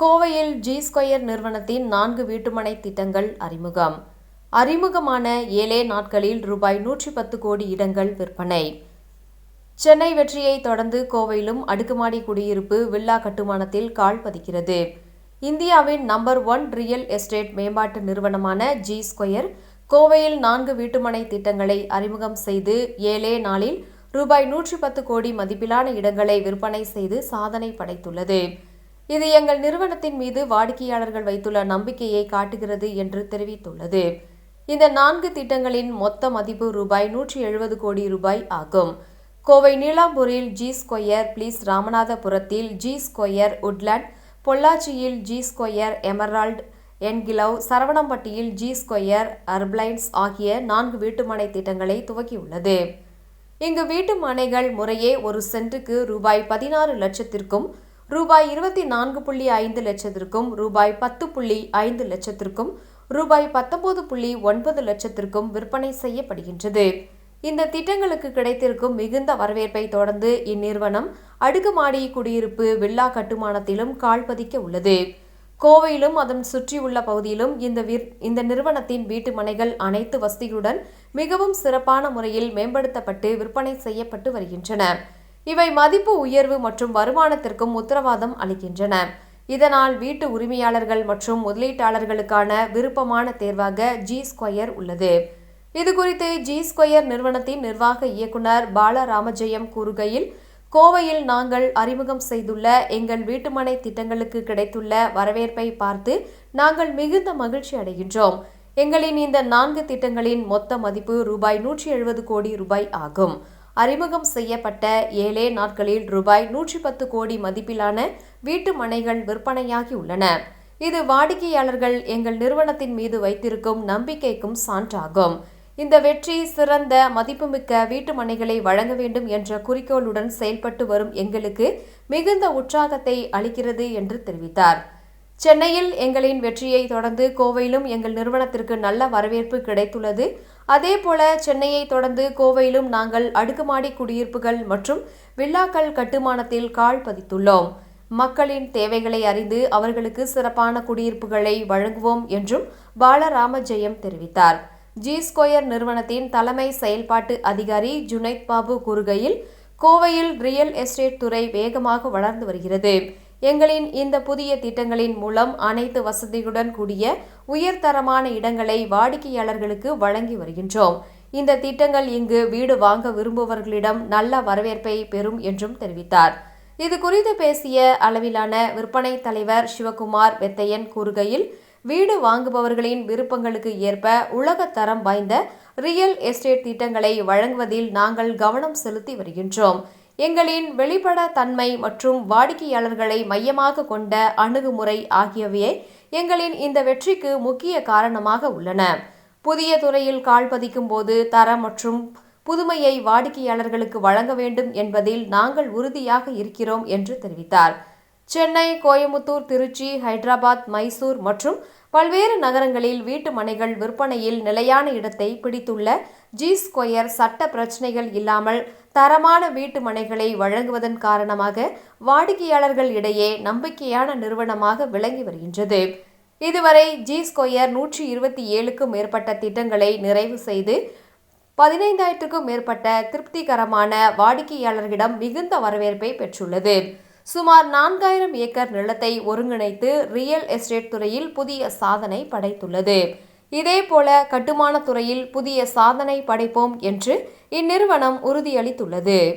கோவையில் G square நிறுவனத்தின் நான்கு வீட்டுமனை திட்டங்கள் அறிமுகம். அறிமுகமான ஏழே நாட்களில் ரூபாய் நூற்றி பத்து கோடி இடங்கள் விற்பனை. சென்னை வெற்றியை தொடர்ந்து கோவையிலும் அடுக்குமாடி குடியிருப்பு வில்லா கட்டுமானத்தில் கால் பதிக்கிறது. இந்தியாவின் நம்பர் ஒன் ரியல் எஸ்டேட் மேம்பாட்டு நிறுவனமான ஜி ஸ்கொயர் கோவையில் நான்கு வீட்டுமனை திட்டங்களை அறிமுகம் செய்து ஏழே நாளில் ரூபாய் நூற்றி பத்து கோடி மதிப்பிலான இடங்களை விற்பனை செய்து சாதனை படைத்துள்ளது. இது எங்கள் நிறுவனத்தின் மீது வாடிக்கையாளர்கள் வைத்துள்ள நம்பிக்கையை காட்டுகிறது என்று தெரிவித்துள்ளது. இந்த நான்கு திட்டங்களின் மொத்த மதிப்பு ரூபாய் நூற்றி எழுபது கோடி ரூபாய் ஆகும். கோவை நீலாம்பூரில் ஜி ஸ்கொயர் பிளீஸ் ராமநாதபுரத்தில் ஜி ஸ்கொயர் உட்லண்ட் பொள்ளாச்சியில் ஜி ஸ்கொயர் எமரால்ட் என்கிலவ் சரவணம்பட்டியில் ஜி ஸ்கொயர் அர்பிளைன்ஸ் ஆகிய நான்கு வீட்டுமனை திட்டங்களை துவக்கியுள்ளது. இங்கு வீட்டு மனைகள் முறையே ஒரு சென்ட்டுக்கு ரூபாய் பதினாறு லட்சத்திற்கும் ரூபாய் இருபத்தி நான்கு புள்ளி ஐந்து லட்சத்திற்கும் ரூபாய் பத்து புள்ளி ஐந்து லட்சத்திற்கும் ரூபாய் பத்தொன்பது புள்ளி ஒன்பது லட்சத்திற்கும் விற்பனை செய்யப்படுகின்றது. இந்த திட்டங்களுக்கு கிடைத்திருக்கும் மிகுந்த வரவேற்பை தொடர்ந்து இந்நிறுவனம் அடுக்குமாடி குடியிருப்பு வில்லா கட்டுமானத்திலும் கால் பதிக்க உள்ளது. கோவையிலும் அதன் சுற்றியுள்ள பகுதியிலும் இந்த இந்த நிறுவனத்தின் வீட்டு மனைகள் அனைத்து வசதிகளுடன் மிகவும் சிறப்பான முறையில் மேம்படுத்தப்பட்டு விற்பனை செய்யப்பட்டு வருகின்றன. இவை மதிப்பு உயர்வு மற்றும் வருமானத்திற்கும் உத்தரவாதம் அளிக்கின்றன. இதனால் வீட்டு உரிமையாளர்கள் மற்றும் முதலீட்டாளர்களுக்கான விருப்பமான தேர்வாக ஜி ஸ்கொயர் உள்ளது. இதுகுறித்து ஜி ஸ்கொயர் நிறுவனத்தின் நிர்வாக இயக்குனர் பாலராமஜெயம் கூறுகையில் கோவையில் நாங்கள் அறிமுகம் செய்துள்ள எங்கள் வீட்டுமனை திட்டங்களுக்கு கிடைத்துள்ள வரவேற்பை பார்த்து நாங்கள் மிகுந்த மகிழ்ச்சி அடைகின்றோம். எங்களின் இந்த நான்கு திட்டங்களின் மொத்த மதிப்பு ரூபாய் நூற்றி எழுபது கோடி ரூபாய் ஆகும். அறிமுகம் செய்யப்பட்ட ஏழே நாட்களில் ரூபாய் நூற்றி பத்து கோடி மதிப்பிலான வீட்டு மனைகள் விற்பனையாகியுள்ளன இது வாடிக்கையாளர்கள் எங்கள் நிறுவனத்தின் மீது வைத்திருக்கும் நம்பிக்கைக்கும் சான்றாகும். இந்த வெற்றி சிறந்த மதிப்புமிக்க வீட்டு மனைகளை வழங்க வேண்டும் என்ற குறிக்கோளுடன் செயல்பட்டு வரும் எங்களுக்கு மிகுந்த உற்சாகத்தை அளிக்கிறது என்று தெரிவித்தார். சென்னையில் எங்களின் வெற்றியை தொடர்ந்து கோவையிலும் எங்கள் நிறுவனத்திற்கு நல்ல வரவேற்பு கிடைத்துள்ளது. அதேபோல சென்னையை தொடர்ந்து கோவையிலும் நாங்கள் அடுக்குமாடி குடியிருப்புகள் மற்றும் வில்லாக்கள் கட்டுமானத்தில் கால் பதித்துள்ளோம். மக்களின் தேவைகளை அறிந்து அவர்களுக்கு சிறப்பான குடியிருப்புகளை வழங்குவோம் என்றும் பாலராம ஜெயம் தெரிவித்தார். ஜி ஸ்கொயர் நிறுவனத்தின் தலைமை செயல்பாட்டு அதிகாரி ஜுனைத் பாபு கூறுகையில் கோவையில் ரியல் எஸ்டேட் துறை வேகமாக வளர்ந்து வருகிறது. எங்களின் இந்த புதிய திட்டங்களின் மூலம் அனைத்து வசதியுடன் கூடிய உயர்தரமான இடங்களை வாடிக்கையாளர்களுக்கு வழங்கி வருகின்றோம். இந்த திட்டங்கள் இங்கு வீடு வாங்க விரும்புபவர்களிடம் நல்ல வரவேற்பை பெறும் என்றும் தெரிவித்தார். இது குறித்து பேசிய அளவிலான விற்பனை தலைவர் சிவகுமார் வெத்தையன் கூறுகையில் வீடு வாங்குபவர்களின் விருப்பங்களுக்கு ஏற்ப உலகத்தரம் வாய்ந்த ரியல் எஸ்டேட் திட்டங்களை வழங்குவதில் நாங்கள் கவனம் செலுத்தி வருகின்றோம். எங்களின் வெளிப்பட தன்மை மற்றும் வாடிக்கையாளர்களை மையமாக கொண்ட அணுகுமுறை ஆகியவையே எங்களின் இந்த வெற்றிக்கு முக்கிய காரணமாக உள்ளன. புதிய துறையில் கால் பதிக்கும் போது தரம் மற்றும் புதுமையை வாடிக்கையாளர்களுக்கு வழங்க வேண்டும் என்பதில் நாங்கள் உறுதியாக இருக்கிறோம் என்று தெரிவித்தார். சென்னை கோயமுத்தூர் திருச்சி ஹைதராபாத் மைசூர் மற்றும் பல்வேறு நகரங்களில் வீட்டு மனைகள் விற்பனையில் நிலையான இடத்தை பிடித்துள்ள ஜி ஸ்கொயர் சட்ட பிரச்சனைகள் இல்லாமல் தரமான வீட்டு மனைகளை வழங்குவதன் காரணமாக வாடிக்கையாளர்கள் இடையே நம்பிக்கையான நிறுவனமாக விளங்கி வருகின்றது. இதுவரை ஜி ஸ்கொயர் நூற்றி இருபத்தி ஏழுக்கும் மேற்பட்ட திட்டங்களை நிறைவு செய்து பதினைந்தாயிரத்துக்கும் மேற்பட்ட திருப்திகரமான வாடிக்கையாளர்களிடம் மிகுந்த வரவேற்பை பெற்றுள்ளது. சுமார் நான்காயிரம் ஏக்கர் நிலத்தை ஒருங்கிணைத்து ரியல் எஸ்டேட் துறையில் புதிய சாதனை படைத்துள்ளது. இதேபோல கட்டுமானத் துறையில் புதிய சாதனை படைப்போம் என்று இந்நிறுவனம் உறுதியளித்துள்ளது.